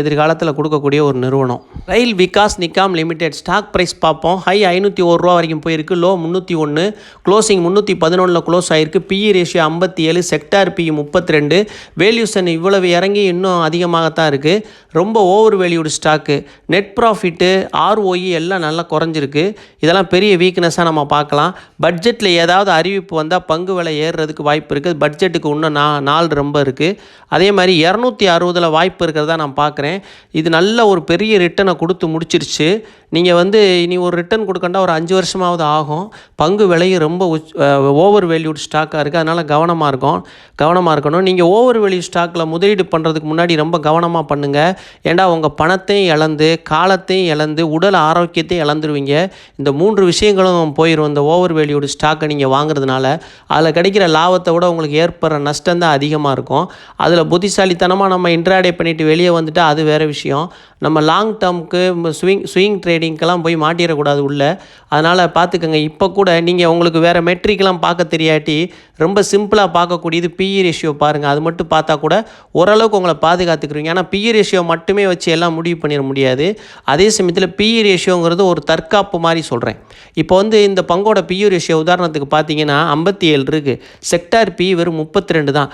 எதிர்காலத்தில் கொடுக்கக்கூடிய ஒரு நிறுவனம். Rail Vikas Nigam Limited stock price பார்ப்போம். ஹை ஐநூற்றி ஒரு ரூபா வரைக்கும் போயிருக்கு. லோ முந்நூற்றி ஒன்று க்ளோசிங் முந்நூற்றி பதினொன்றில் க்ளோஸ் ஆயிருக்கு. பிஇ ரேஷியோ ஐம்பத்தி ஏழு. செக்டார் பிஇ முப்பத்தி ரெண்டு. வேல்யூஷன் இவ்வளவு இறங்கி இன்னும் அதிகமாகத்தான் இருக்குது ரொம்ப over valued stock net profit ROE எல்லாம் நல்லா குறைஞ்சிருக்கு. இதெல்லாம் பெரிய வீக்னஸாக நம்ம பார்க்கலாம். பட்ஜெட்டில் ஏதாவது அறிவிப்பு வந்தால் பங்கு விலை ஏறுறதுக்கு வாய்ப்பு இருக்குது பட்ஜெட்டுக்கு இன்னும் நா நாள் ரொம்ப இருக்குது அதே மாதிரி இரநூத்தி அறுபதில் வாய்ப்பு இருக்கிறதா நான் பார்க்குறேன். இது நல்ல ஒரு பெரிய ரிட்டனை கொடுத்து முடிச்சிருச்சு. நீங்கள் வந்து இனி ஒரு ரிட்டன் கொடுக்கண்டா ஒரு அஞ்சு வருஷமாவது ஆகும். பங்கு விலையும் ரொம்ப உச் ஓவர் வேல்யூட் ஸ்டாக்காக இருக்குது அதனால் கவனமாக இருக்கும் கவனமாக இருக்கணும். நீங்கள் ஓவர் வேல்யூ ஸ்டாக்கில் முதலீடு பண்ணுறதுக்கு முன்னாடி ரொம்ப கவனமாக பண்ணுங்கள் ஏண்டா உங்கள் பணத்தையும் இழந்து காலத்தையும் இழந்து உடல் ஆரோக்கியத்தையும் இழந்துருவீங்க. இந்த மூன்று விஷயங்களும் போயிடும் இந்த ஓவர் வேல்யூடு ஸ்டாக்கை நீங்கள் வாங்குறதுனால அதில் கிடைக்கிற லாபத்தை விட உங்களுக்கு ஏற்படுற நஷ்டம் தான் அதிகமாக இருக்கும். அதில் புத்திசாலித்தனமாக நம்ம இன்ட்ராடே பண்ணிவிட்டு வெளியே வந்துட்டால் அது வேறு விஷயம். நம்ம லாங் டேர்முக்கு ஸ்விங் ஸ்விங் ட்ரேடிங்க்கெல்லாம் போய் மாட்டிடக்கூடாது உள்ள. அதனால் பார்த்துக்கோங்க இப்போ கூட நீங்கள் உங்களுக்கு வேறு மெட்ரிக்லாம் பார்க்க தெரியாட்டி ரொம்ப சிம்பிளாக பார்க்கக்கூடியது பிஇ ரேஷியோ பாருங்கள் அது மட்டும் பார்த்தா கூட ஓரளவுக்கு உங்களை பாதுகாத்துக்கிறீங்க. ஆனால் பிஇ ரேஷியோ மட்டுமே வச்சு எல்லாம் முடிவு பண்ணிட முடியாது. அதே சமயத்தில் பிஇ ரேஷியோங்கிறது ஒரு தற்காப்பு மாதிரி சொல்கிறேன் இப்போ வந்து இந்த பங்கோட பிஇ ரேஷியோ உதாரணத்துக்கு பார்த்தீங்கன்னா ஐம்பத்தி ஏழு இருக்குது செக்டார் பி வெறும் முப்பத்தி ரெண்டு தான்.